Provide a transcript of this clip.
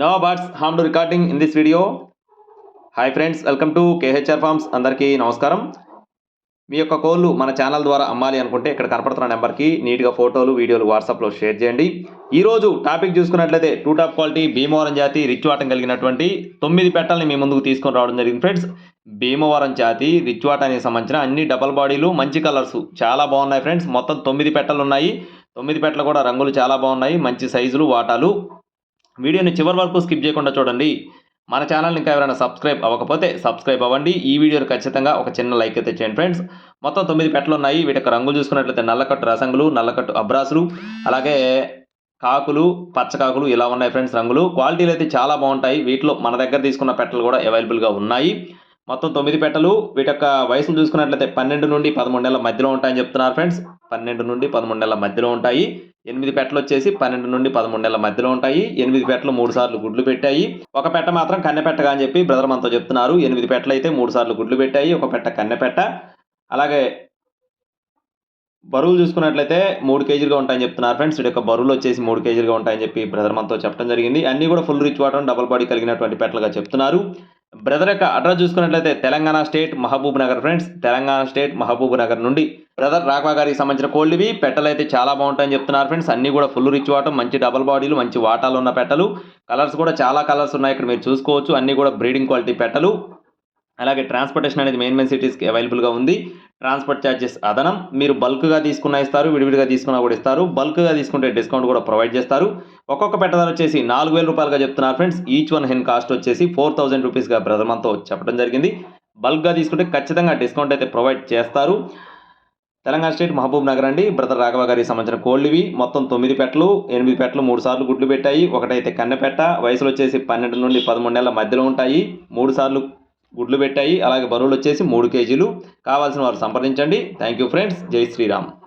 No birds harm to recording in this video hi friends welcome to KHR farms అందరికీ నమస్కారం. మీ యొక్క కోళ్ళు మన ఛానల్ ద్వారా అమ్మాలి అనుకుంటే ఇక్కడ కనపడుతున్న నెంబర్కి నీట్గా ఫోటోలు వీడియోలు వాట్సాప్లో షేర్ చేయండి. ఈరోజు టాపిక్ చూసుకున్నట్లయితే టూ టాప్ క్వాలిటీ భీమవరం జాతి రిచ్వాటం కలిగినటువంటి తొమ్మిది పెట్టల్ని మీ ముందుకు తీసుకొని రావడం జరిగింది ఫ్రెండ్స్ భీమవరం జాతి రిచ్వాటానికి సంబంధించిన అన్ని డబల్ బాడీలు మంచి కలర్స్ చాలా బాగున్నాయి ఫ్రెండ్స్ మొత్తం తొమ్మిది పెట్టలు ఉన్నాయి. తొమ్మిది పెట్టలు కూడా రంగులు చాలా బాగున్నాయి. మంచి సైజులు వాటాలు. వీడియోని చివరి వరకు స్కిప్ చేయకుండా చూడండి. మన ఛానల్ ఇంకా ఎవరైనా సబ్స్క్రైబ్ అవ్వకపోతే సబ్స్క్రైబ్ అవ్వండి. ఈ వీడియోని ఖచ్చితంగా ఒక చిన్న లైక్ అయితే చేయండి ఫ్రెండ్స్. మొత్తం తొమ్మిది పెట్టలు ఉన్నాయి. వీటి రంగులు చూసుకున్నట్లయితే నల్లకట్టు రసంగులు నల్లకట్టు అబ్రాసులు అలాగే కాకులు పచ్చకాకులు ఇలా ఉన్నాయి ఫ్రెండ్స్ రంగులు. క్వాలిటీలు అయితే చాలా బాగుంటాయి. వీటిలో మన దగ్గర తీసుకున్న పెట్టలు కూడా అవైలబుల్గా ఉన్నాయి. మొత్తం తొమ్మిది పెట్టలు. వీటి యొక్క వయసును చూసుకున్నట్లయితే పన్నెండు నుండి పదమూడు నెలల మధ్యలో ఉంటాయని చెప్తున్నారు ఫ్రెండ్స్. పన్నెండు నుండి పదమూడు నెలల మధ్యలో ఉంటాయి. ఎనిమిది పెట్టలు వచ్చేసి పన్నెండు నుండి పదమూడు నెలల మధ్యలో ఉంటాయి. ఎనిమిది పెట్టలు మూడు సార్లు గుడ్లు పెట్టాయి. ఒక పెట్ట మాత్రం కన్నె పెట్టగా అని చెప్పి బ్రదర్ మనతో చెప్తున్నారు. ఎనిమిది పెట్టలు అయితే మూడు సార్లు గుడ్లు పెట్టాయి. ఒక పెట్ట కన్నె పెట్ట. అలాగే బరువులు చూసుకున్నట్లయితే మూడు కేజీలుగా ఉంటాయని చెప్తున్నారు ఫ్రెండ్స్. వీటి యొక్క బరువులు వచ్చేసి మూడు కేజీలుగా ఉంటాయని చెప్పి బ్రదర్ మనతో చెప్పడం జరిగింది. అన్నీ కూడా full rich water double body కలిగినటువంటి పెట్టలుగా చెప్తున్నారు. బ్రదర్ యొక్క అడ్రస్ చూసుకున్నట్లయితే Telangana state Mahabubnagar friends. Telangana state Mahabubnagar నుండి బ్రదర్ రాఘవ గారికి సంబంధించిన కోళ్ళివి పెట్టలు అయితే చాలా బాగుంటాయని చెప్తున్నారు ఫ్రెండ్స్. అన్ని కూడా ఫుల్ రిచ్ వాటర్ మంచి డబల్ బాడీలు మంచి వాటాలు ఉన్న పెట్టలు. కలర్స్ కూడా చాలా కలర్స్ ఉన్నాయి. ఇక్కడ మీరు చూసుకోవచ్చు. అన్ని కూడా బ్రీడింగ్ క్వాలిటీ పెట్టలు. అలాగే ట్రాన్స్పోర్టేషన్ అనేది మెయిన్ మెయిన్ సిటీస్కి అవైలబుల్గా ఉంది. ట్రాన్స్పోర్ట్ ఛార్జెస్ అదనం. మీరు బల్క్గా తీసుకున్న ఇస్తారు విడివిడిగా తీసుకున్నా కూడా ఇస్తారు. బల్క్గా తీసుకుంటే డిస్కౌంట్ కూడా ప్రొవైడ్ చేస్తారు. ఒక్కొక్క పెట్టదారు వచ్చేసి నాలుగు వేల రూపాయలుగా చెప్తున్నారు friends. Each one hen cost వచ్చేసి ఫోర్ థౌసండ్ రూపీస్గా బ్రదర్ మనతో చెప్పడం జరిగింది. బల్క్గా తీసుకుంటే ఖచ్చితంగా డిస్కౌంట్ అయితే ప్రొవైడ్ చేస్తారు. తెలంగాణ స్టేట్ మహబూబ్ నగర్ అండి. బ్రదర్ రాఘవ గారికి సంబంధించిన కోళ్ళువి మొత్తం తొమ్మిది పెట్టలు ఎనిమిది పెట్టలు మూడు సార్లు గుడ్లు పెట్టాయి. ఒకటైతే కన్నెపెట్ట. వయసులు వచ్చేసి పన్నెండు నుండి పదమూడు నెలల మధ్యలో ఉంటాయి. మూడు సార్లు గుడ్లు పెట్టాయి. అలాగే బరువులు వచ్చేసి మూడు కేజీలు. కావాల్సిన వారు సంప్రదించండి. Thank you friends. జై శ్రీరామ్.